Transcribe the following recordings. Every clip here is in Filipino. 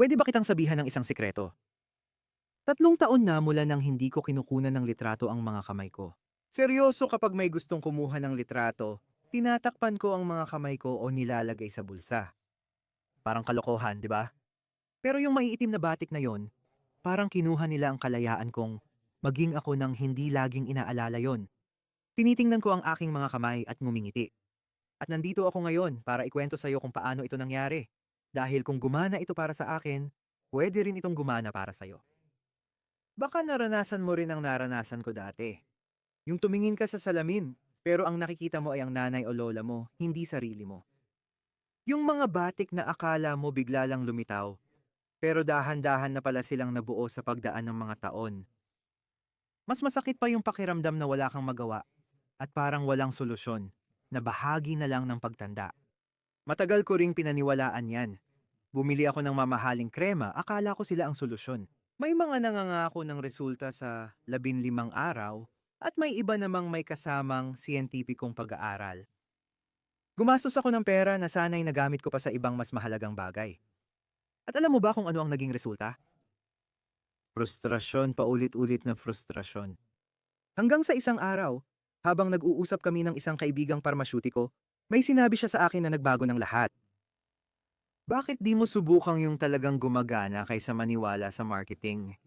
Pwede ba kitang sabihan ng isang sikreto? Tatlong taon na mula nang hindi ko kinukunan ng litrato ang mga kamay ko. Seryoso kapag may gustong kumuha ng litrato, tinatakpan ko ang mga kamay ko o nilalagay sa bulsa. Parang kalokohan, di ba? Pero yung maiitim na batik na yon, parang kinuha nila ang kalayaan kong maging ako nang hindi laging inaalala yon. Tinitingnan ko ang aking mga kamay at ngumingiti. At nandito ako ngayon para ikwento sa iyo kung paano ito nangyari. Dahil kung gumana ito para sa akin, pwede rin itong gumana para sa iyo. Baka naranasan mo rin ang naranasan ko dati. Yung tumingin ka sa salamin, pero ang nakikita mo ay ang nanay o lola mo, hindi sarili mo. Yung mga batik na akala mo bigla lang lumitaw, pero dahan-dahan na pala silang nabuo sa pagdaan ng mga taon. Mas masakit pa yung pakiramdam na wala kang magawa at parang walang solusyon, na bahagi na lang ng pagtanda. Matagal ko ring pinaniwalaan yan. Bumili ako ng mamahaling krema, akala ko sila ang solusyon. May mga nangangako ng resulta sa labinlimang araw at may iba namang may kasamang siyentipikong pag-aaral. Gumastos ako ng pera na sana'y nagamit ko pa sa ibang mas mahalagang bagay. At alam mo ba kung ano ang naging resulta? Frustrasyon, paulit-ulit na frustrasyon. Hanggang sa isang araw, habang nag-uusap kami ng isang kaibigang parmasyutiko, may sinabi siya sa akin na nagbago ng lahat. Bakit di mo subukang yung talagang gumagana kaysa maniwala sa marketing?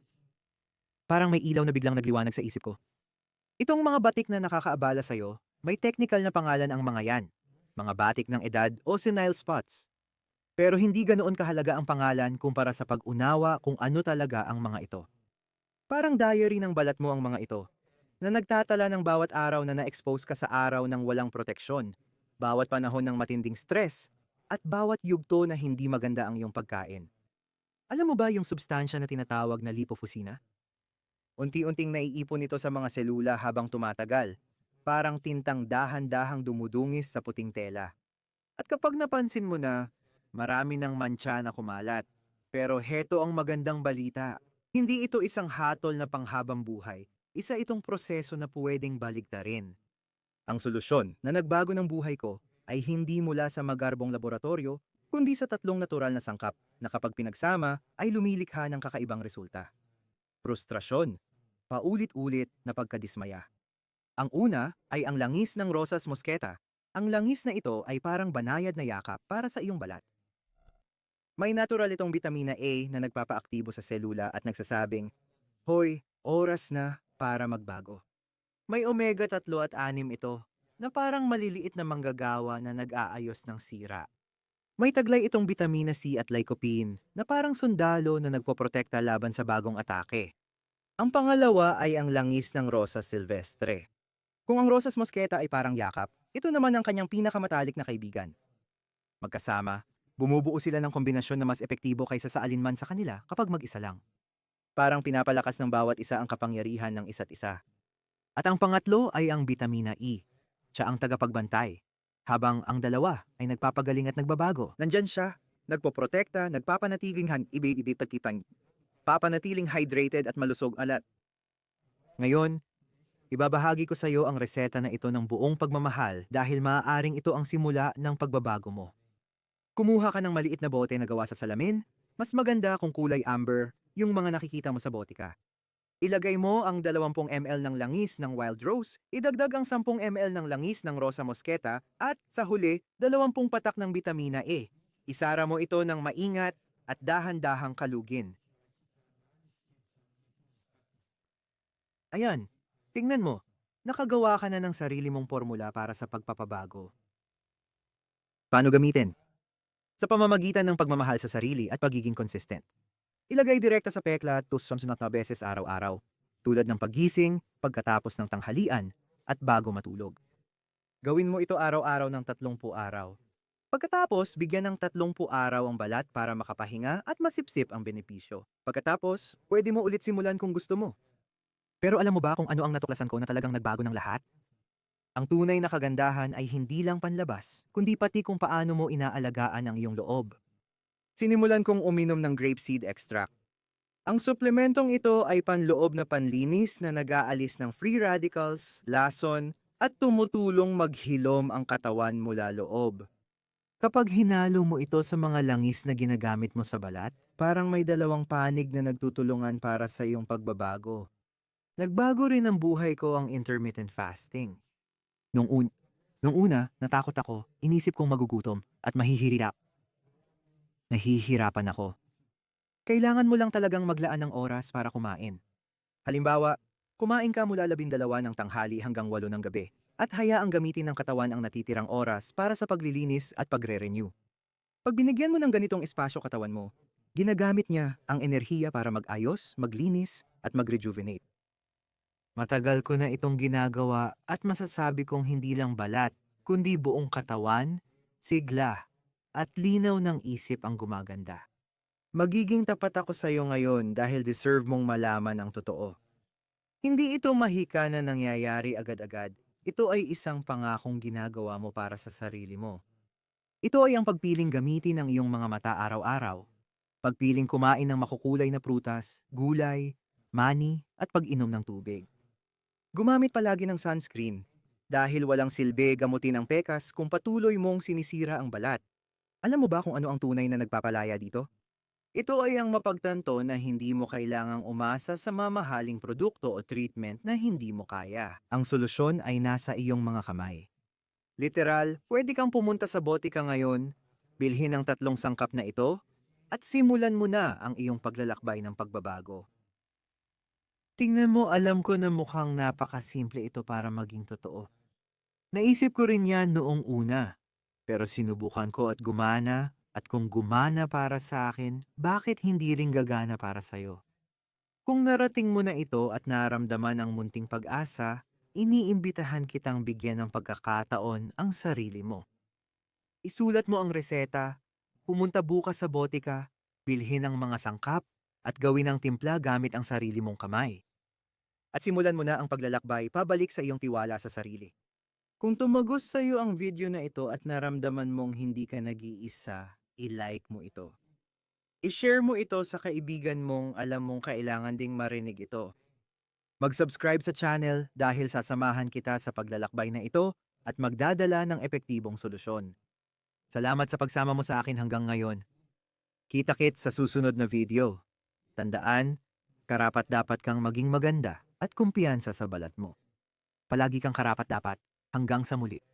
Parang may ilaw na biglang nagliwanag sa isip ko. Itong mga batik na nakakaabala sa'yo, may technical na pangalan ang mga yan. Mga batik ng edad o senile spots. Pero hindi ganoon kahalaga ang pangalan kumpara sa pag-unawa kung ano talaga ang mga ito. Parang diary ng balat mo ang mga ito, na nagtatala ng bawat araw na na-expose ka sa araw ng walang proteksyon, bawat panahon ng matinding stress, at bawat yugto na hindi maganda ang iyong pagkain. Alam mo ba yung substansya na tinatawag na lipofusina? Unti-unting naiipon ito sa mga selula habang tumatagal, parang tintang dahan-dahang dumudungis sa puting tela. At kapag napansin mo na, marami ng mantsa na kumalat. Pero heto ang magandang balita. Hindi ito isang hatol na panghabang buhay. Isa itong proseso na pwedeng baligtarin. Ang solusyon na nagbago ng buhay ko ay hindi mula sa magarbong laboratorio, kundi sa tatlong natural na sangkap na kapag pinagsama ay lumilikha ng kakaibang resulta. Frustrasyon, paulit-ulit na pagkadismaya. Ang una ay ang langis ng rosas mosqueta. Ang langis na ito ay parang banayad na yakap para sa iyong balat. May natural itong vitamina A na nagpapaaktibo sa selula at nagsasabing, Hoy, oras na para magbago. May omega-3 at 6 ito na parang maliliit na manggagawa na nag-aayos ng sira. May taglay itong vitamina C at lycopene na parang sundalo na nagpoprotekta laban sa bagong atake. Ang pangalawa ay ang langis ng Rosas silvestre. Kung ang Rosas mosqueta ay parang yakap, ito naman ang kanyang pinakamatalik na kaibigan. Magkasama, bumubuo sila ng kombinasyon na mas epektibo kaysa sa alinman sa kanila kapag mag-isa lang. Parang pinapalakas ng bawat isa ang kapangyarihan ng isa't isa. At ang pangatlo ay ang vitamina E. Siya ang tagapagbantay. Habang ang dalawa ay nagpapagaling at nagbabago. Nandyan siya, nagpoprotekta, nagpapanatiling han ibibitagkitang papanatiling hydrated at malusog alat. Ngayon, ibabahagi ko sa iyo ang reseta na ito ng buong pagmamahal dahil maaaring ito ang simula ng pagbabago mo. Kumuha ka ng maliit na bote na gawa sa salamin, mas maganda kung kulay amber yung mga nakikita mo sa botika. Ilagay mo ang 20 ml ng langis ng wild rose, idagdag ang 10 ml ng langis ng rosa mosqueta, at sa huli, 20 patak ng vitamina E. Isara mo ito ng maingat at dahan-dahang kalugin. Ayan, tingnan mo, nakagawa ka na ng sarili mong formula para sa pagpapabago. Paano gamitin? Sa pamamagitan ng pagmamahal sa sarili at pagiging consistent. Ilagay direkta sa pekla at susunod na beses araw-araw, tulad ng paggising, pagkatapos ng tanghalian, at bago matulog. Gawin mo ito araw-araw ng 30 araw. Pagkatapos, bigyan ng 30 araw ang balat para makapahinga at masipsip ang benepisyo. Pagkatapos, pwede mo ulit simulan kung gusto mo. Pero alam mo ba kung ano ang natuklasan ko na talagang nagbago ng lahat? Ang tunay na kagandahan ay hindi lang panlabas, kundi pati kung paano mo inaalagaan ang iyong loob. Sinimulan kong uminom ng grapeseed extract. Ang suplementong ito ay panloob na panlinis na nag-aalis ng free radicals, lason, at tumutulong maghilom ang katawan mula loob. Kapag hinalo mo ito sa mga langis na ginagamit mo sa balat, parang may dalawang panig na nagtutulungan para sa iyong pagbabago. Nagbago rin ang buhay ko ang intermittent fasting. Nung, un- nung una, natakot ako, inisip kong magugutom at mahihirap. Nahihirapan ako. Kailangan mo lang talagang maglaan ng oras para kumain. Halimbawa, kumain ka mula labindalawa ng tanghali hanggang walo ng gabi at hayaang gamitin ng katawan ang natitirang oras para sa paglilinis at pagre-renew. Pag binigyan mo ng ganitong espasyo katawan mo, ginagamit niya ang enerhiya para mag-ayos, maglinis at mag-rejuvenate. Matagal ko na itong ginagawa at masasabi kong hindi lang balat, kundi buong katawan, sigla, at linaw ng isip ang gumaganda. Magiging tapat ako sa iyo ngayon dahil deserve mong malaman ang totoo. Hindi ito mahika na nangyayari agad-agad. Ito ay isang pangakong ginagawa mo para sa sarili mo. Ito ay ang pagpiling gamitin ang iyong mga mata araw-araw. Pagpiling kumain ng makukulay na prutas, gulay, mani, at pag-inom ng tubig. Gumamit palagi ng sunscreen dahil walang silbi gamutin ang pekas kung patuloy mong sinisira ang balat. Alam mo ba kung ano ang tunay na nagpapalaya dito? Ito ay ang mapagtanto na hindi mo kailangang umasa sa mamahaling produkto o treatment na hindi mo kaya. Ang solusyon ay nasa iyong mga kamay. Literal, pwede kang pumunta sa botika ngayon, bilhin ang tatlong sangkap na ito, at simulan mo na ang iyong paglalakbay ng pagbabago. Tingnan mo, alam ko na mukhang napakasimple ito para maging totoo. Naisip ko rin yan noong una, pero sinubukan ko at gumana, at kung gumana para sa akin, bakit hindi rin gagana para sa'yo? Kung narating mo na ito at naramdaman ang munting pag-asa, iniimbitahan kitang bigyan ng pagkakataon ang sarili mo. Isulat mo ang reseta, pumunta bukas sa botika, bilhin ang mga sangkap, at gawin ang timpla gamit ang sarili mong kamay. At simulan mo na ang paglalakbay pabalik sa iyong tiwala sa sarili. Kung tumagos sa iyo ang video na ito at naramdaman mong hindi ka nag-iisa, i-like mo ito. I-share mo ito sa kaibigan mong alam mong kailangan ding marinig ito. Mag-subscribe sa channel dahil sasamahan kita sa paglalakbay na ito at magdadala ng epektibong solusyon. Salamat sa pagsama mo sa akin hanggang ngayon. Kita-kits sa susunod na video. Tandaan, karapat dapat kang maging maganda at kumpiyansa sa balat mo. Palagi kang karapat dapat hanggang sa muli.